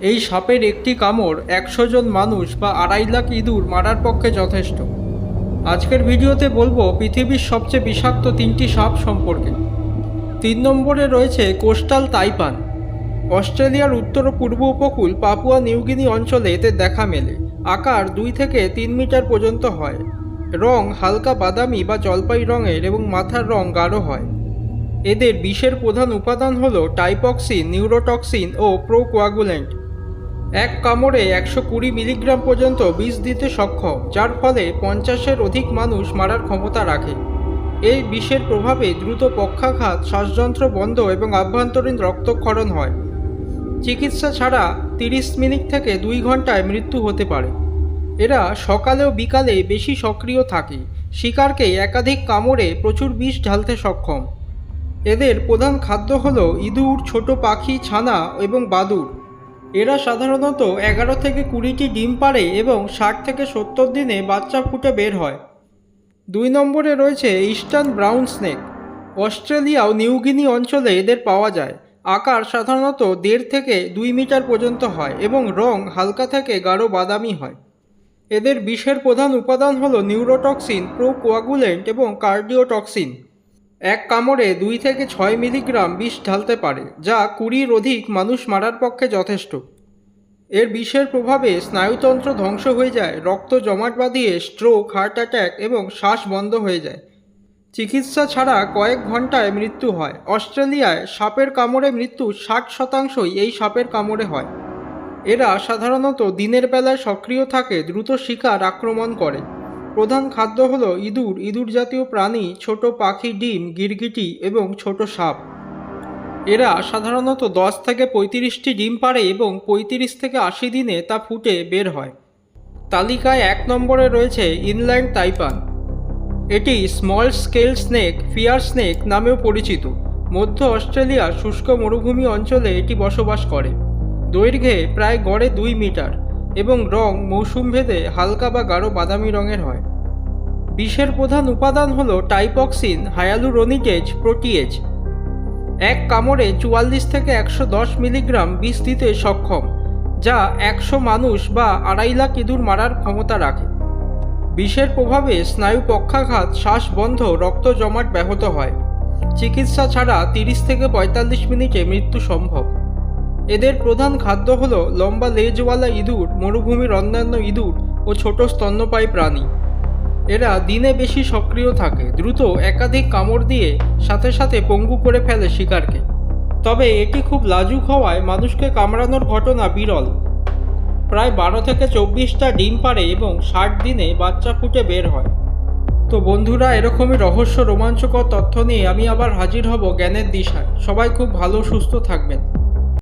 এই সাপের একটি কামড় একশো জন মানুষ বা আড়াই লাখ ইঁদুর মারার পক্ষে যথেষ্ট। আজকের ভিডিওতে বলব পৃথিবীর সবচেয়ে বিষাক্ত তিনটি সাপ সম্পর্কে। তিন নম্বরে রয়েছে কোস্টাল তাইপান। অস্ট্রেলিয়ার উত্তর পূর্ব উপকূল পাপুয়া নিউগিনি অঞ্চলে এতে দেখা মেলে। আকার দুই থেকে তিন মিটার পর্যন্ত হয়। রং হালকা বাদামি বা জলপাই রঙের এবং মাথার রং গাঢ় হয়। এদের বিষের প্রধান উপাদান হল টাইপক্সিন নিউরোটক্সিন ও প্রোকোয়াগুলেন্ট। এক কামড়ে একশো কুড়ি মিলিগ্রাম পর্যন্ত বিষ দিতে সক্ষম, যার ফলে পঞ্চাশের অধিক মানুষ মারার ক্ষমতা রাখে। এই বিষের প্রভাবে দ্রুত পক্ষাঘাত, শ্বাসযন্ত্র বন্ধ এবং আভ্যন্তরীণ রক্তক্ষরণ হয়। চিকিৎসা ছাড়া তিরিশ মিনিট থেকে দুই ঘন্টায় মৃত্যু হতে পারে। এরা সকালে ও বিকালে বেশি সক্রিয় থাকে। শিকারকে একাধিক কামড়ে প্রচুর বিষ ঢালতে সক্ষম। এদের প্রধান খাদ্য হল ইঁদুর, ছোট পাখি, ছানা এবং বাদুড় এরা সাধারণত এগারো থেকে কুড়িটি ডিম পাড়ে এবং ষাট থেকে সত্তর দিনে বাচ্চা ফুটে বের হয়। দুই নম্বরে রয়েছে ইস্টার্ন ব্রাউন স্নেক। অস্ট্রেলিয়া ও নিউগিনি অঞ্চলে এদের পাওয়া যায়। আকার সাধারণত দেড় থেকে দুই মিটার পর্যন্ত হয় এবং রং হালকা থেকে গাঢ় বাদামি হয়। এদের বিষের প্রধান উপাদান হল নিউরোটক্সিন, প্রোকোয়াগুলেন্ট এবং কার্ডিওটক্সিন। এক কামড়ে দুই থেকে ছয় মিলিগ্রাম বিষ ঢালতে পারে, যা কুড়ির অধিক মানুষ মারার পক্ষে যথেষ্ট। এর বিষের প্রভাবে স্নায়ুতন্ত্র ধ্বংস হয়ে যায়, রক্ত জমাট বাঁধিয়ে স্ট্রোক হার্ট অ্যাট্যাক এবং শ্বাস বন্ধ হয়ে যায়। চিকিৎসা ছাড়া কয়েক ঘন্টায় মৃত্যু হয়। অস্ট্রেলিয়ায় সাপের কামড়ে মৃত্যু ষাট শতাংশই এই সাপের কামড়ে হয়। এরা সাধারণত দিনের বেলায় সক্রিয় থাকে, দ্রুত শিকার আক্রমণ করে। প্রধান খাদ্য হলো ইঁদুর। ইঁদুর জাতীয় প্রাণী ছোট পাখি, ডিম, গিরগিটি এবং ছোট সাপ। এরা সাধারণত দশ থেকে পঁয়ত্রিশটি ডিম পাড়ে এবং পঁয়ত্রিশ থেকে আশি দিনে তা ফুটে বের হয়। তালিকায় এক নম্বরে রয়েছে ইনল্যান্ড তাইপান। এটি small scale snake, fierce snake নামেও পরিচিত। মধ্য অস্ট্রেলিয়ার শুষ্ক মরুভূমি অঞ্চলে এটি বসবাস করে। দৈর্ঘ্যে প্রায় গড়ে দুই মিটার। এবং রং মৌসুম ভেদে হালকা বা গাঢ় বাদামি রঙের হয়। বিষের প্রধান উপাদান হল টাইপক্সিন হায়ালুরোনিটেজ প্রোটিয়েজ। এক কামড়ে চুয়াল্লিশ থেকে একশো দশ মিলিগ্রাম বিষ দিতে সক্ষম, যা একশো মানুষ বা আড়াই লাখ ইঁদুর মারার ক্ষমতা রাখে। বিষের প্রভাবে স্নায়ু পক্ষাঘাত শ্বাস বন্ধ রক্ত জমাট ব্যাহত হয়। চিকিৎসা ছাড়া তিরিশ থেকে পঁয়তাল্লিশ মিনিটে মৃত্যু সম্ভব। এদের প্রধান খাদ্য হল লম্বা লেজওয়ালা ইঁদুর, মরুভূমির অন্যান্য ইঁদুর ও ছোট স্তন্যপায়ী প্রাণী। এরা দিনে বেশি সক্রিয় থাকে, দ্রুত একাধিক কামড় দিয়ে সাথে সাথে পঙ্গু করে ফেলে শিকারকে। তবে এটি খুব লাজুক হওয়ায় মানুষকে কামড়ানোর ঘটনা বিরল। প্রায় বারো থেকে চব্বিশটা ডিম পাড়ে এবং ষাট দিনে বাচ্চা ফুটে বের হয়। তো বন্ধুরা, এরকমই রহস্য রোমাঞ্চকর তথ্য নিয়ে আমি আবার হাজির হব জ্ঞানের দিশায়। সবাই খুব ভালো, সুস্থ থাকবেন।